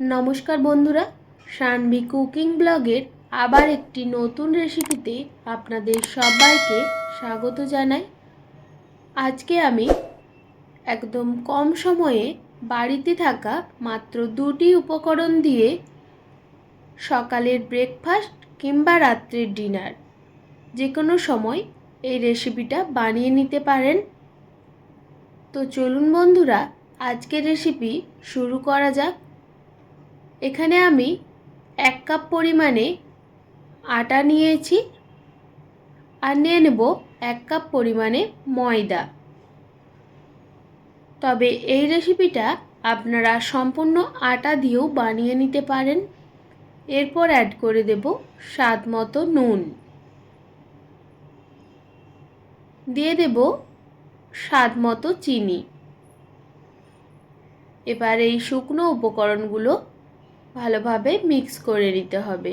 নমস্কার বন্ধুরা, সানভি কুকিং ব্লগের আবার একটি নতুন রেসিপিতে আপনাদের সবাইকে স্বাগত জানাই। আজকে আমি একদম কম সময়ে বাড়িতে থাকা মাত্র দুটি উপকরণ দিয়ে সকালের ব্রেকফাস্ট কিংবা রাত্রের ডিনার যে কোনো সময় এই রেসিপিটা বানিয়ে নিতে পারেন। তো চলুন বন্ধুরা, আজকের রেসিপি শুরু করা যাক। এখানে আমি এক কাপ পরিমাণে আটা নিয়েছি আর নিয়ে নেব এক কাপ পরিমাণে ময়দা। তবে এই রেসিপিটা আপনারা সম্পূর্ণ আটা দিয়েও বানিয়ে নিতে পারেন। এরপর অ্যাড করে দেব স্বাদ মতো নুন। দিয়ে দেব স্বাদ মতো চিনি। এবার এই শুকনো উপকরণগুলো ভালোভাবে মিক্স করে নিতে হবে।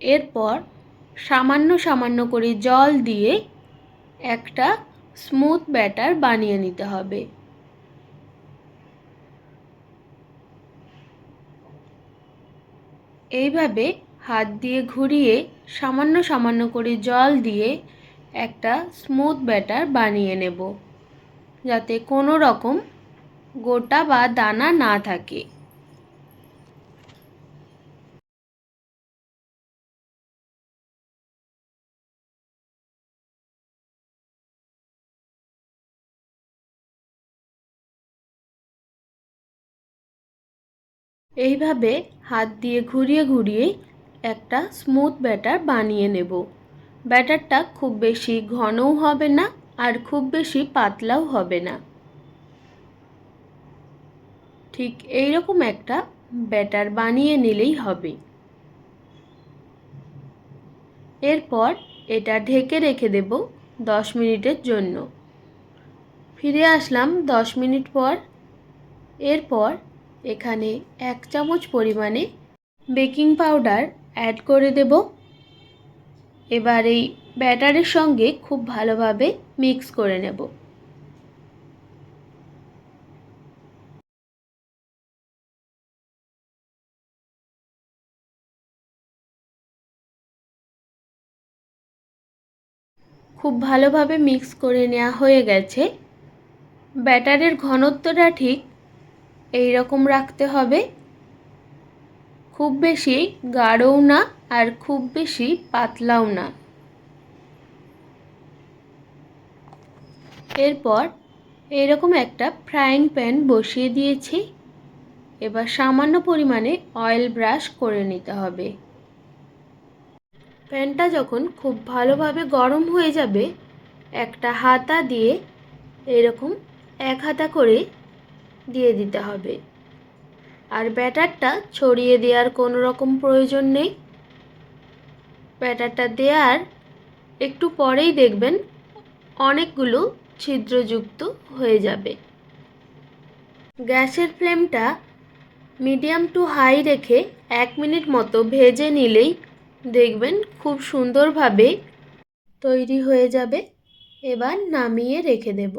এরপর সামান্য সামান্য করে জল দিয়ে একটা স্মুথ ব্যাটার বানিয়ে নিতে হবে। এইভাবে হাত দিয়ে ঘুরিয়ে সামান্য সামান্য করে জল দিয়ে একটা স্মুথ ব্যাটার বানিয়ে নেব। যাতে কোনো রকম গোটা বা দানা না থাকে। এইভাবে হাত দিয়ে ঘুরিয়ে ঘুরিয়ে একটা স্মুথ ব্যাটার বানিয়ে নেব। ব্যাটারটা খুব বেশি ঘনও হবে না আর খুব বেশি পাতলাও হবে না। ঠিক এই রকম একটা ব্যাটার বানিয়ে নিলেই হবে। এরপর এটা ঢেকে রেখে দেব দশ মিনিটের জন্য। ফিরে আসলাম দশ মিনিট পর। এরপর এখানে এক চামচ পরিমাণে বেকিং পাউডার অ্যাড করে দেব। এবার এই ব্যাটারের সঙ্গে খুব ভালোভাবে মিক্স করে নেব। খুব ভালোভাবে মিক্স করে নেওয়া হয়ে গেছে। ব্যাটারের ঘনত্বটা ঠিক এই রকম রাখতে হবে। খুব বেশি গাঢ়ও না আর খুব বেশি পাতলাও না। এরপর এরকম একটা ফ্রাইং প্যান বসিয়ে দিয়েছি। এবার সামান্য পরিমাণে অয়েল ব্রাশ করে নিতে হবে। প্যানটা যখন খুব ভালোভাবে গরম হয়ে যাবে, একটা হাতা দিয়ে এরকম এক হাতা করে দিয়ে দিতে হবে। আর ব্যাটারটা ছড়িয়ে দেওয়ার কোনো রকম প্রয়োজন নেই। ব্যাটারটা দেওয়ার একটু পরেই দেখবেন অনেকগুলো ছিদ্রযুক্ত হয়ে যাবে। গ্যাসের ফ্লেমটা মিডিয়াম টু হাই রেখে এক মিনিট মতো ভেজে নিলেই দেখবেন খুব সুন্দরভাবে তৈরি হয়ে যাবে। এবার নামিয়ে রেখে দেব।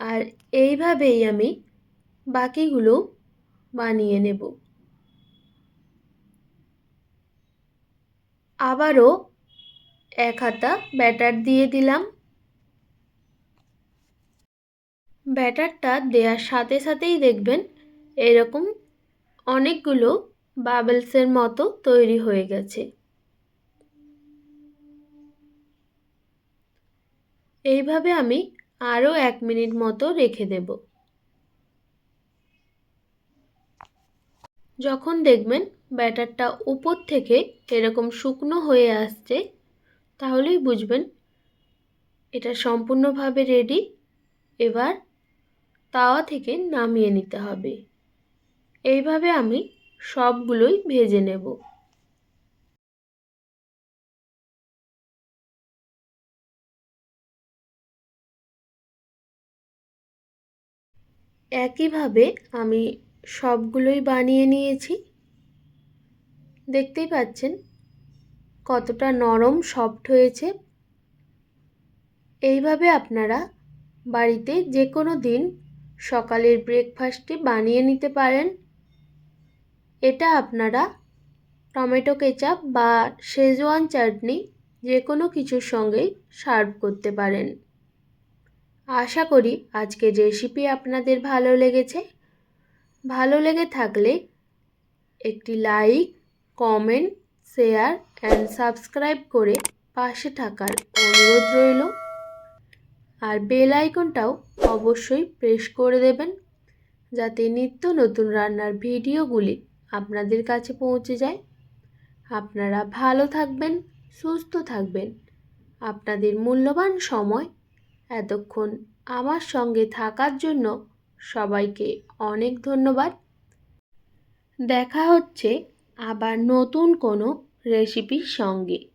আর এইভাবেই আমি বাকিগুলো বানিয়ে নেব। আবারও এক হাতা ব্যাটার দিয়ে দিলাম। ব্যাটারটা দেওয়ার সাথে সাথেই দেখবেন এরকম অনেকগুলো বাবলসের মতো তৈরি হয়ে গেছে। এইভাবে আমি আরও এক মিনিট মতো রেখে দেব। যখন দেখবেন ব্যাটারটা উপর থেকে এরকম শুকনো হয়ে আসছে, তাহলেই বুঝবেন এটা সম্পূর্ণভাবে রেডি এবার তাওয়া থেকে নামিয়ে নিতে হবে। এইভাবে আমি সবগুলোই ভেজে নেব। একইভাবে আমি সবগুলোই বানিয়ে নিয়েছি। দেখতেই পাচ্ছেন কতটা নরম, সফট হয়েছে। এইভাবে আপনারা বাড়িতে যে কোনো দিন সকালের ব্রেকফাস্টে বানিয়ে নিতে পারেন। এটা আপনারা টমেটো কেচাপ বা শেজওয়ান চাটনি যে কোনো কিছুর সঙ্গেই সার্ভ করতে পারেন। আশা করি আজকের রেসিপি আপনাদের ভালো লেগেছে। ভালো লেগে থাকলে একটি like, comment, share and subscribe করে পাশে থাকার অনুরোধ রইল। আর বেল আইকনটাও অবশ্যই প্রেস করে দেবেন যাতে নিত্য নতুন রান্নার ভিডিওগুলি আপনাদের কাছে পৌঁছে যায়। আপনারা ভালো থাকবেন, সুস্থ থাকবেন। আপনাদের মূল্যবান সময় এতক্ষণ আমার সঙ্গে থাকার জন্য সবাইকে অনেক ধন্যবাদ। দেখা হচ্ছে আবার নতুন কোনো রেসিপির সঙ্গে।